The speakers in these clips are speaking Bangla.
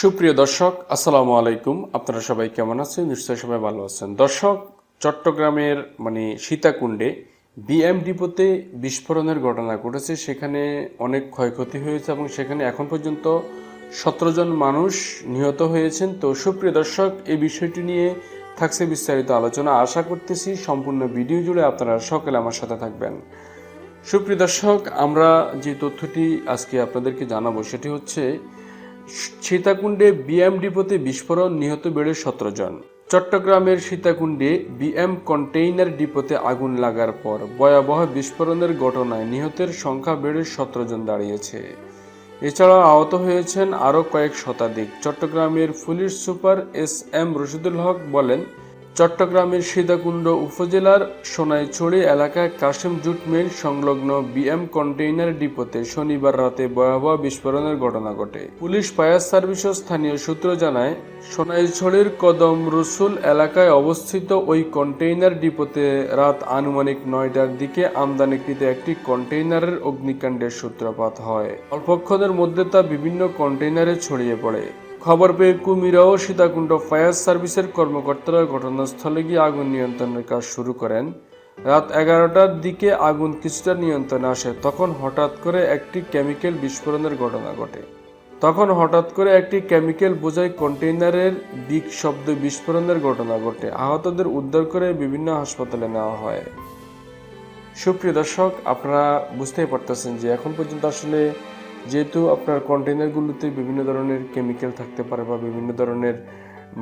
সুপ্রিয় দর্শক, আসসালামু আলাইকুম। আপনারা সবাই কেমন আছেন? নিশ্চয়ই সবাই ভালো আছেন। দর্শক, চট্টগ্রামের মানে সীতাকুণ্ডে বিএম ডিপোতে বিস্ফোরণের ঘটনা ঘটেছে। সেখানে অনেক ক্ষয়ক্ষতি হয়েছে এবং সেখানে এখন পর্যন্ত সতেরো জন মানুষ নিহত হয়েছেন। তো সুপ্রিয় দর্শক, এই বিষয়টি নিয়ে থাকছে বিস্তারিত আলোচনা। আশা করতেছি সম্পূর্ণ ভিডিও জুড়ে আপনারা সকলে আমার সাথে থাকবেন। সুপ্রিয় দর্শক, আমরা যে তথ্যটি আজকে আপনাদেরকে জানাব সেটি হচ্ছে সীতাকুণ্ডে বিএম ডিপোতে বিস্ফোরণ নিহত বেড়ে সতেরো জন। চট্টগ্রামের সীতাকুণ্ডে বিএম কন্টেইনার ডিপোতে আগুন লাগার পর ভয়াবহ বিস্ফোরণের ঘটনায় নিহতের সংখ্যা বেড়ে সতেরো জন দাঁড়িয়েছে। এছাড়া আহত হয়েছেন আরও কয়েক শতাধিক। চট্টগ্রামের police super S M Rashidul Haque বলেন চট্টগ্রামের সীতাকুণ্ড উপজেলার সোনাইছড়ি এলাকায় কাশিম জুট মিল সংলগ্ন বিএম কন্টেইনার ডিপোতে শনিবার রাতে ভয়াবহ বিস্ফোরণের ঘটনা ঘটে। পুলিশ ফায়ার সার্ভিস ও স্থানীয় সূত্র জানায়, সোনাইছড়ির কদম রসুল এলাকায় অবস্থিত ওই কন্টেইনার ডিপোতে রাত আনুমানিক নয়টার দিকে আমদানিকৃত একটি কন্টেইনারের অগ্নিকাণ্ডের সূত্রপাত হয়। অল্পক্ষণের মধ্যে তা বিভিন্ন কন্টেইনারে ছড়িয়ে পড়ে। খবর পেয়ে কুমিরা ও সীতাকুণ্ড ফায়ার সার্ভিসের কর্মকর্তারা ঘটনাস্থলে গিয়ে আগুন নিয়ন্ত্রণের কাজ শুরু করেন। রাত এগারোটার দিকে আগুন কিছুটা নিয়ন্ত্রণে আসে, তখন হঠাৎ করে একটি কেমিক্যাল বিস্ফোরণের ঘটনা ঘটে। তখন হঠাৎ করে একটি কেমিক্যাল বোঝাই কন্টেইনারের বিক শব্দ বিস্ফোরণের ঘটনা ঘটে। আহতদের উদ্ধার করে বিভিন্ন হাসপাতালে নেওয়া হয়। সুপ্রিয় দর্শক, আপনারা বুঝতেই পারতেছেন যে এখন পর্যন্ত আসলে যেহেতু আপনার কন্টেনারগুলোতে বিভিন্ন ধরনের কেমিক্যাল থাকতে পারে বা বিভিন্ন ধরনের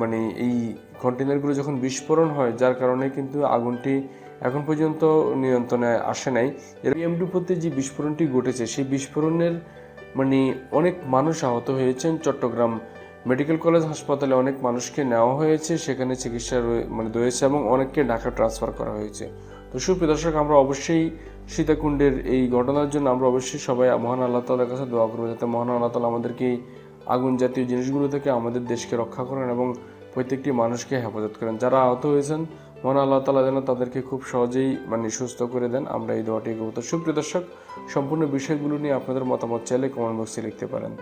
মানে এই কন্টেনারগুলো যখন বিস্ফোরণ হয়, যার কারণে কিন্তু আগুনটি এখন পর্যন্ত নিয়ন্ত্রণে আসে নাই। এর এমডিপোতে যে বিস্ফোরণটি ঘটেছে, সেই বিস্ফোরণের মানে অনেক মানুষ আহত হয়েছেন চট্টগ্রাম মেডিকেল কলেজ হাসপাতালে অনেক মানুষকে নেওয়া হয়েছে, সেখানে চিকিৎসা মানে রয়েছে এবং অনেককে ঢাকা ট্রান্সফার করা হয়েছে। তো সুপ্রিয় দর্শক, আমরা অবশ্যই সীতাকুণ্ডের এই ঘটনার জন্য আমরা অবশ্যই সবাই মহান আল্লাহ তালার কাছে দোয়া করব, যাতে মহান আল্লাহ তালা আমাদেরকে আগুন জাতীয় জিনিসগুলো থেকে আমাদের দেশকে রক্ষা করেন এবং প্রত্যেকটি মানুষকে হেফাজত করেন। যারা আহত হয়েছেন, মহান আল্লাহ তালা যেন তাদেরকে খুব সহজেই মানে সুস্থ করে দেন। আমরা এই দোয়াটি তো সুপ্রিয় দর্শক, সম্পূর্ণ বিষয়গুলো নিয়ে আপনাদের মতামত চাইলে কমেন্ট বক্সে লিখতে পারেন।